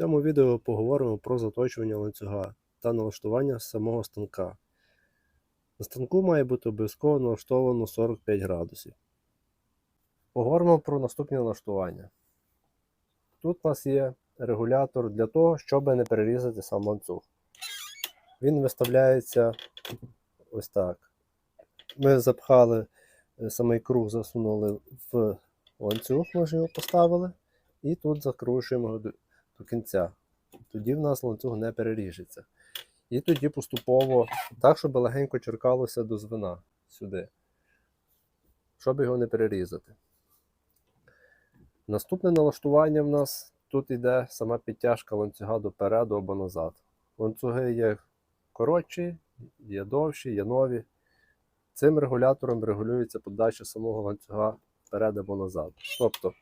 цьому відео поговоримо про заточування ланцюга та налаштування самого станка. На станку має бути обов'язково налаштовано 45 градусів. Поговоримо про наступні налаштування. Тут у нас є регулятор для того, щоб не перерізати сам ланцюг. Він виставляється ось так. Ми запхали е, самий круг, засунули в ланцюг, ми його поставили, і тут закручуємо до, кінця. Тоді в нас ланцюг не переріжеться. І тоді поступово так, щоб легенько черкалося до звена сюди, щоб його не перерізати. Наступне налаштування в нас тут йде сама підтяжка ланцюга допереду або назад. Ланцюги є коротші, є довші, є нові. Цим регулятором регулюється подача самого ланцюга вперед або назад. Тобто,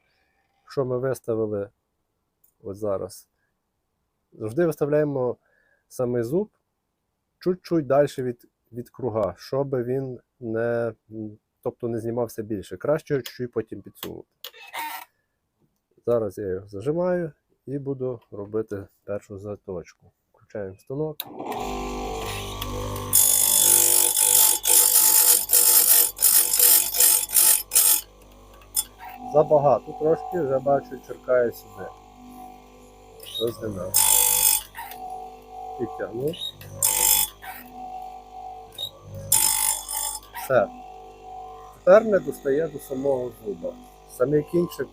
якщо ми виставили ось зараз, завжди виставляємо самий зуб чуть-чуть далі від, від круга, щоб він не, тобто не знімався більше. Краще чуть-чуть потім підсунути. Зараз я його зажимаю і буду робити першу заточку. Включаємо станок. Забагато трошки, вже бачу, черкає сюди. Розгинав. Підтягнув. Все. Тепер не достає до самого зуба. Самий кінчик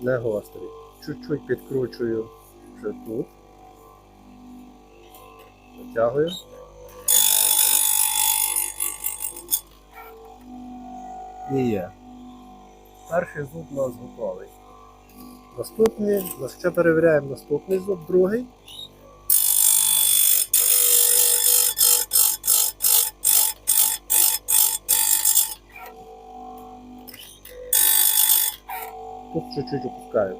не гострий. Чуть-чуть підкручую вже тут. Витягую. І є. Перший зуб у нас готовий. Наступний, ще перевіряємо наступний зуб, другий. Тут чуть-чуть опускаю.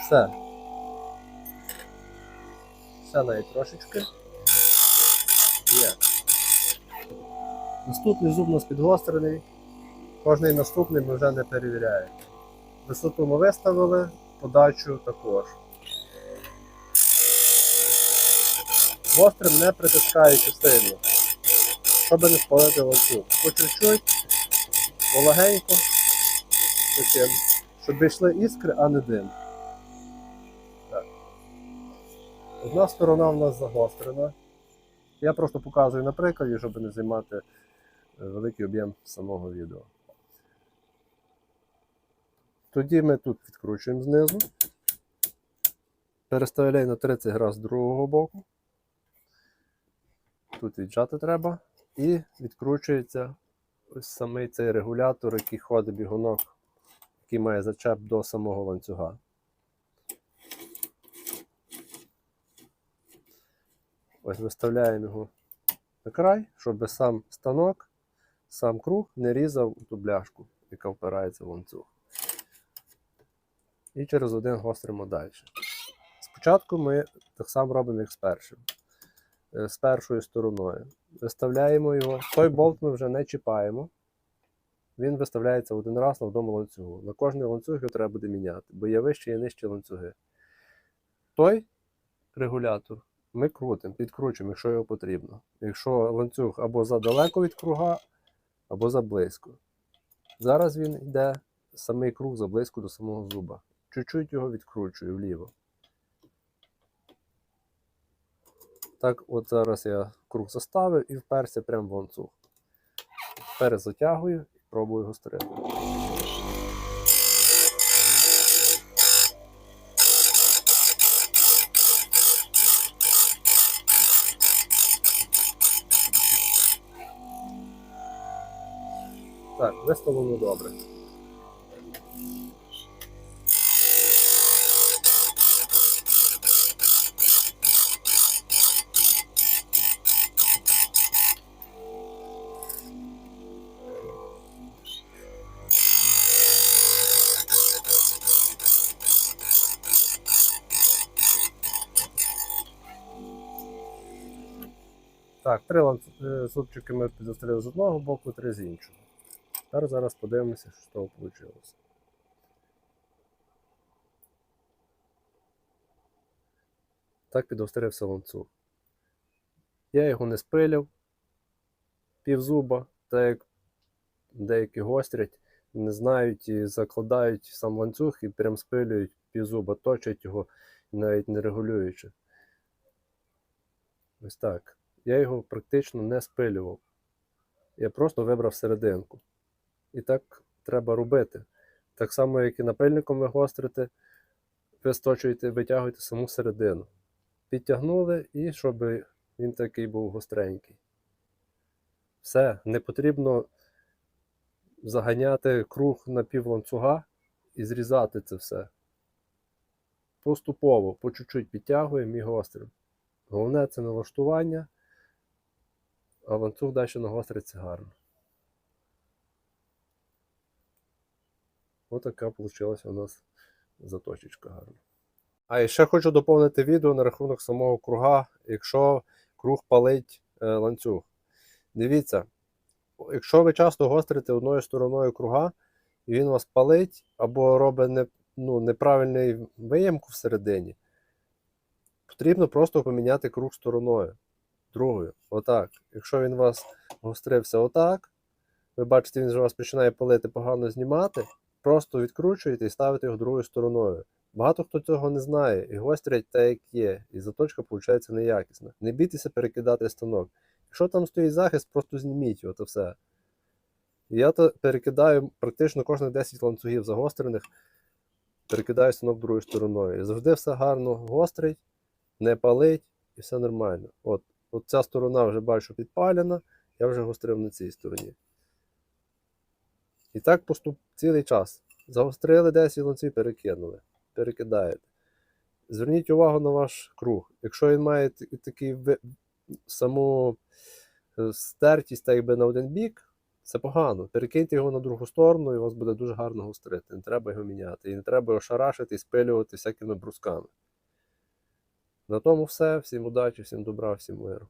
Все. Все навіть трошечки. Є. Наступний зуб у нас підгострений. Кожний наступний ми вже не перевіряємо. Висоту ми виставили, подачу також. Гострим не притискаючи сильно, щоб не спалити ланцюг. По чуть-чуть, полегенько, таким, щоб йшли іскри, а не дим. Так. Одна сторона в нас загострена. Я просто показую на прикладі, щоб не займати е, великий об'єм самого відео. Тоді ми тут відкручуємо знизу. Переставляю на 30 градусів з другого боку. Тут віджати треба. І відкручується ось самий цей регулятор, який ходить бігунок, який має зачеп до самого ланцюга. Ось виставляємо його на край, щоб сам станок, сам круг не різав ту бляшку, яка впирається в ланцюг. І через один гостримо далі. Спочатку ми так само робимо, як з першим. Е, З першою стороною. Виставляємо його. Той болт ми вже не чіпаємо. Він виставляється один раз на одному ланцюгу. На кожний ланцюг його треба буде міняти, бо є вищі і нижчі ланцюги. Той регулятор ми крутимо, підкручуємо, якщо його потрібно. Якщо ланцюг або задалеко від круга, або заблизько. Зараз він йде самий круг заблизько до самого зуба. Чуть-чуть його відкручую вліво. Так, от зараз я круг заставив і вперся прямо в ланцюг. Перезатягую і пробую гострити. Так, виставлено добре. Так, три ланц- е, ми підострили з одного боку, три з іншого. Тепер зараз подивимося, що з того вийшло. Так підгострився ланцюг. Я його не спилив півзуба, так як деякі гострять, не знають і закладають сам ланцюг і прям спилюють півзуба, точать його, навіть не регулюючи. Ось так. Я його практично не спилював. Я просто вибрав серединку. І так треба робити. Так само, як і напильником ви гострите, ви сточуєте, витягуєте саму середину. Підтягнули і щоб він такий був гостренький. Все, не потрібно заганяти круг на пів ланцюга і зрізати це все. Поступово, по чуть-чуть підтягуємо і гострим. Головне це налаштування, а ланцюг далі нагостриться гарно. Отака вийшла у нас заточечка гарна. А ще хочу доповнити відео на рахунок самого круга, якщо круг палить е, ланцюг. Дивіться, якщо ви часто гострите одною стороною круга, і він вас палить або робить не, ну, неправильний виємку всередині, потрібно просто поміняти круг стороною. Другою. Отак. Якщо він у вас гострився отак, ви бачите, він вже вас починає палити, погано знімати, просто відкручуєте і ставите його другою стороною. Багато хто цього не знає, і гострять те, як є, і заточка виходить неякісна. Не бійтеся перекидати станок. Якщо там стоїть захист, просто зніміть його, то все. Я то перекидаю практично кожних 10 ланцюгів загострених, перекидаю станок другою стороною. І завжди все гарно гострить, не палить і все нормально. От, от ця сторона вже бачу підпалена, я вже гострив на цій стороні. І так поступ цілий час. Загострили 10 ланцюгів, перекинули. Перекидаєте. Зверніть увагу на ваш круг. Якщо він має такий саму е, стертість так якби на один бік, це погано. Перекиньте його на другу сторону, і у вас буде дуже гарно гострити. Не треба його міняти. І не треба його шарашити і спилювати всякими брусками. На тому все. Всім удачі, всім добра, всім миру.